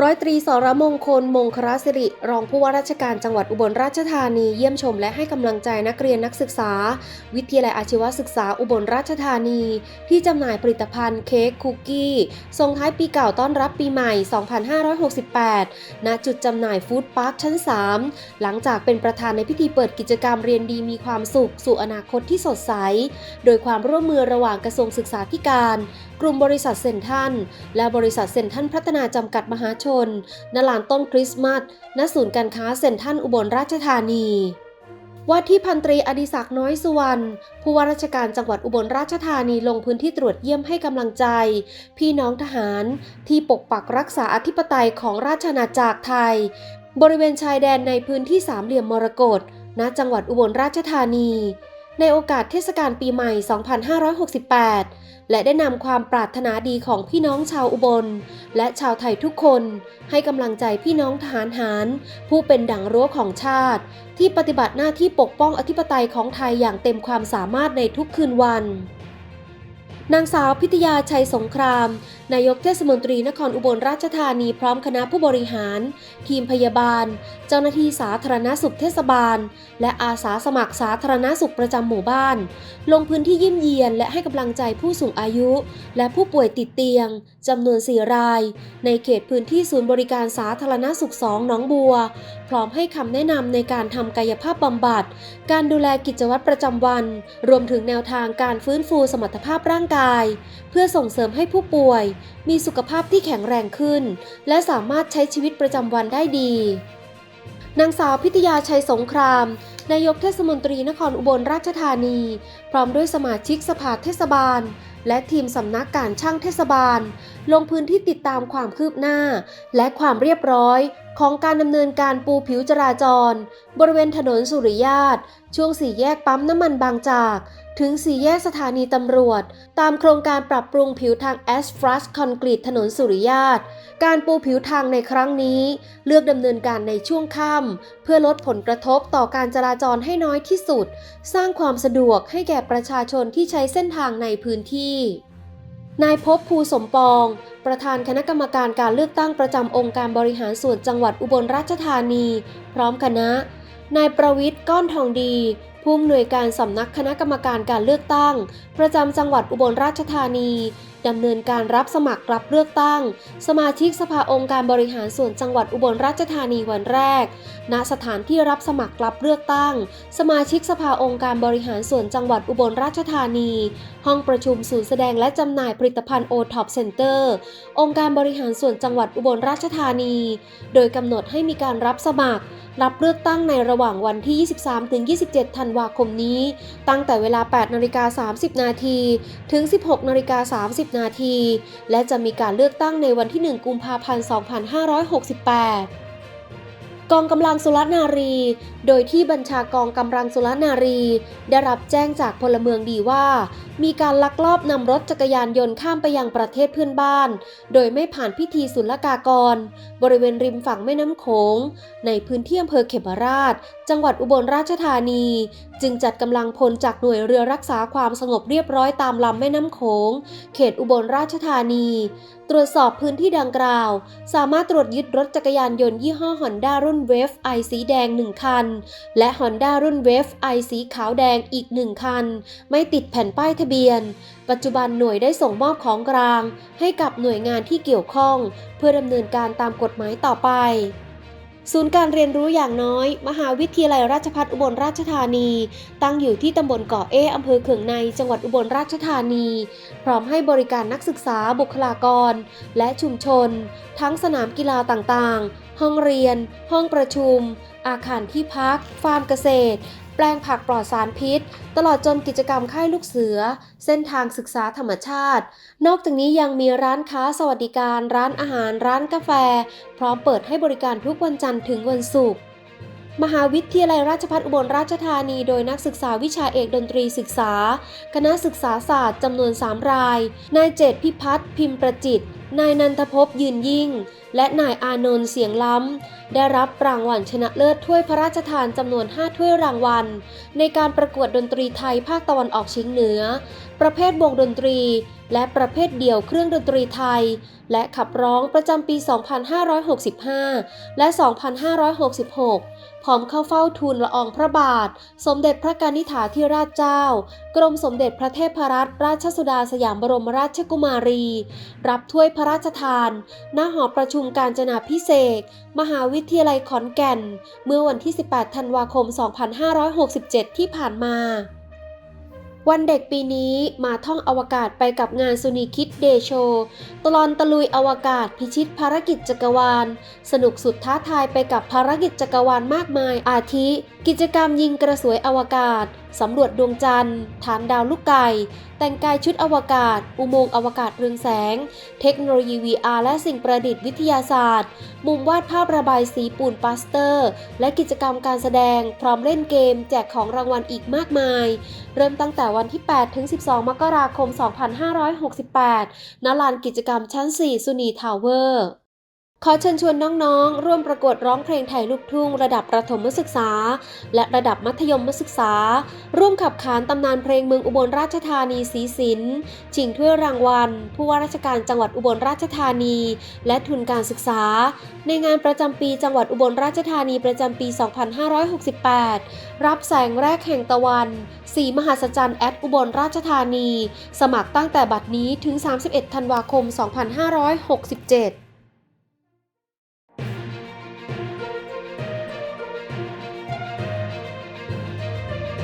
ร้อยตรีสรมงคล มงคลสิริ รองผู้ว่าราชการจังหวัดอุบลราชธานีเยี่ยมชมและให้กำลังใจนักเรียนนักศึกษา วิทยาลัยอาชีวศึกษาอุบลราชธานี ที่จำหน่ายผลิตภัณฑ์เค้กคุกกี้ส่งท้ายปีเก่าต้อนรับปีใหม่ 2568 ณ จุดจำหน่ายฟู้ดพาร์คชั้น 3 หลังจากเป็นประธานในพิธีเปิดกิจกรรมเรียนดีมีความสุข สู่อนาคตที่สดใส โดยความร่วมมือระหว่างกระทรวงศึกษาธิการ กลุ่มบริษัทเซนทันและบริษัทเซนทันพัฒนาจำกัดมหาชนณลานต้นคริสต์มาสณศูนย์การค้าเซนทรัลอุบลราชธานีว่าที่พันตรีอดิศักดิ์น้อยสุวรรณผู้ว่าราชการจังหวัดอุบลราชธานีลงพื้นที่ตรวจเยี่ยมให้กำลังใจ พี่น้องทหารที่ปกปักรักษาอธิปไตยของราชอาณาจักรไทย บริเวณชายแดนในพื้นที่สามเหลี่ยมมรกตณจังหวัดอุบลราชธานี ในโอกาสเทศกาลปีใหม่ 2568 และได้นำความปรารถนาดีของพี่น้องชาวอุบล และชาวไทยทุกคน ให้กำลังใจพี่น้องทหารหารผู้เป็นดั่งรั้วของชาติ ที่ปฏิบัติหน้าที่ปกป้องอธิปไตยของไทยอย่างเต็มความสามารถในทุกคืนวันนางสาวพิทยาชัยสงคราม นายกเทศมนตรีนครอุบลราชธานีพร้อมคณะผู้บริหาร ทีมพยาบาล เจ้าหน้าที่สาธารณสุขเทศบาล และอาสาสมัครสาธารณสุขประจำหมู่บ้าน ลงพื้นที่เยี่ยมเยียนและให้กำลังใจผู้สูงอายุ และผู้ป่วยติดเตียงจำนวน 4 ราย ในเขตพื้นที่ศูนย์บริการสาธารณสุข 2 หนองบัว พร้อมให้คำแนะนำในการทำกายภาพบำบัด การดูแลกิจวัตรประจำวัน รวมถึงแนวทางการฟื้นฟูสมรรถภาพร่างกาย เพื่อส่งเสริมให้ผู้ป่วยมีสุขภาพที่แข็งแรงขึ้น และสามารถใช้ชีวิตประจำวันได้ดี นางสาวพิทยาชัยสงคราม นายกเทศมนตรีนครอุบลราชธานี พร้อมด้วยสมาชิกสภาเทศบาล และทีมสำนักการช่างเทศบาล ลงพื้นที่ติดตามความคืบหน้า และความเรียบร้อย ของการดำเนินการปูผิวจราจร บริเวณถนนสุริยาตช่วงสี่แยกปั๊มน้ำมันบางจาก ถึงสี่แยกสถานีตำรวจ ตามโครงการปรับปรุงผิวทางแอสฟรัสคอนกรีตถนนสุริยาตการปูผิวทางในครั้งนี้ เลือกดำเนินการในช่วงค่ำเพื่อลดผลกระทบต่อการจราจรให้น้อยที่สุด สร้างความสะดวกให้แก่ประชาชนที่ใช้เส้นทางในพื้นที่ นายพบภูสมปอง ประธานคณะกรรมการการเลือกตั้งประจำองค์การบริหารส่วนจังหวัดอุบลราชธานี พร้อมคณะ นายประวิทย์ก้อนทองดี ผู้อำนวยการสำนักคณะกรรมการการเลือกตั้ง ประจำจังหวัดอุบลราชธานี ดำเนินการรับสมัครรับเลือกตั้ง สมาชิกสภาองค์การบริหารส่วนจังหวัดอุบลราชธานีวันแรก ณ สถานที่รับสมัครรับเลือกตั้ง สมาชิกสภาองค์การบริหารส่วนจังหวัดอุบลราชธานี ห้องประชุมศูนย์แสดงและจำหน่ายผลิตภัณฑ์โอท็อปเซ็นเตอร์องค์การบริหารส่วนจังหวัดอุบลราชธานี โดยกำหนดให้มีการรับสมัครรับเลือกตั้งในระหว่างวันที่ 23-27 ธันวาคมนี้ ตั้งแต่เวลา 8นาฬิกา30 นาทีถึง 16นาฬิกา30 นาที และจะมีการเลือกตั้งในวันที่ 1 กุมภาพันธ์ 2568กองกำลังสุรนารี โดยที่บัญชากองกำลังสุรนารี ได้รับแจ้งจากพลเมืองดีว่า มีการลักลอบนำรถจักรยานยนต์ข้ามไปยังประเทศเพื่อนบ้าน โดยไม่ผ่านพิธีศุลกากร บริเวณริมฝั่งแม่น้ำโขง ในพื้นที่อำเภอเขมราช จังหวัดอุบลราชธานี จึงจัดกำลังพลจากหน่วยเรือรักษาความสงบเรียบร้อยตามลำแม่น้ำโขง เขตอุบลราชธานี ตรวจสอบพื้นที่ดังกล่าว สามารถตรวจยึดรถจักรยานยนต์ยี่ห้อ Honda รุ่นเวฟไอสีแดง 1 คัน และ Honda รุ่นเวฟไอสีขาวแดงอีก 1 คัน ไม่ติดแผ่นป้ายทะเบียนปัจจุบันหน่วยได้ส่งมอบของกลาง ให้กับหน่วยงานที่เกี่ยวข้อง เพื่อดำเนินการตามกฎหมายต่อไป ศูนย์การเรียนรู้อย่างน้อย มหาวิทยาลัยราชภัฏอุบลราชธานี ตั้งอยู่ที่ตำบลเกาะเออำเภอเขืองใน จังหวัดอุบลราชธานี พร้อมให้บริการนักศึกษาบุคลากร และชุมชน ทั้งสนามกีฬาต่างๆ ห้องเรียน ห้องประชุมอาคารที่พัก ฟาร์มเกษตร แปลงผักปลอดสารพิษ ตลอดจนกิจกรรมค่ายลูกเสือ เส้นทางศึกษาธรรมชาติ นอกจากนี้ยังมีร้านค้าสวัสดิการ ร้านอาหาร ร้านกาแฟ พร้อมเปิดให้บริการทุกวันจันทร์ถึงวันศุกร์ มหาวิทยาลัยราชภัฏอุบลราชธานี โดยนักศึกษาวิชาเอกดนตรีศึกษา คณะศึกษาศาสตร์จำนวน 3 ราย นายเจตพิพัฒน์พิมพ์ประจิต นายนันทภพยืนยิ่ง และนายอานนท์เสียงล้ำ ได้รับรางวัลชนะเลิศถ้วยพระราชทานจำนวน 5 ถ้วยรางวัล ในการประกวดดนตรีไทยภาคตะวันออกเฉียงเหนือ ประเภทวงดนตรี และประเภทเดี่ยวเครื่องดนตรีไทย และขับร้องประจำปี 2565 และ 2566 พร้อมเข้าเฝ้าทูลละอองพระบาท สมเด็จพระกนิษฐาธิราชเจ้า กรมสมเด็จพระเทพรัตนราชสุดาสยามบรมราชกุมารี รับถ้วยพระราชทาน ณ หอประชุมการจนาพิเศษ มหาวิทยาลัยขอนแก่น เมื่อวันที่ 18 ธันวาคม 2567 ที่ผ่านมา วันเด็กปีนี้มาท่องอวกาศไปกับงานสุนีคิดเดโช ตลอนตะลุยอวกาศพิชิตภารกิจจักรวาล สนุกสุดท้าทายไปกับภารกิจจักรวาลมากมาย อาทิ กิจกรรมยิงกระสวยอวกาศ สำรวจดวงจันทร์ ฐานดาวลูกไก่ แต่งกายชุดอวกาศ อุโมงค์อวกาศเรืองแสง เทคโนโลยี VR และสิ่งประดิษฐ์วิทยาศาสตร์ มุมวาดภาพระบายสีปูนปาสเตอร์ และกิจกรรมการแสดง พร้อมเล่นเกม แจกของรางวัลอีกมากมาย เริ่มตั้งแต่วันที่ 8 ถึง 12 มกราคม 2568 ณ ลานกิจกรรมชั้น 4 สุนีทาวเวอร์ ขอเชิญชวนน้องๆ ร่วมประกวดร้องเพลงไทยลูกทุ่งระดับประถมศึกษา และระดับมัธยมศึกษา ร่วมขับขานตำนานเพลงเมืองอุบลราชธานีสีสินชิงถ้วยรางวัล ผู้ว่าราชการจังหวัดอุบลราชธานี และทุนการศึกษา ในงานประจำปีจังหวัดอุบลราชธานีประจำปี 2568 รับแสงแรกแห่งตะวันสีมหัศจรรย์แอดอุบลราชธานี สมัครตั้งแต่บัดนี้ถึง 31 ธันวาคม 2567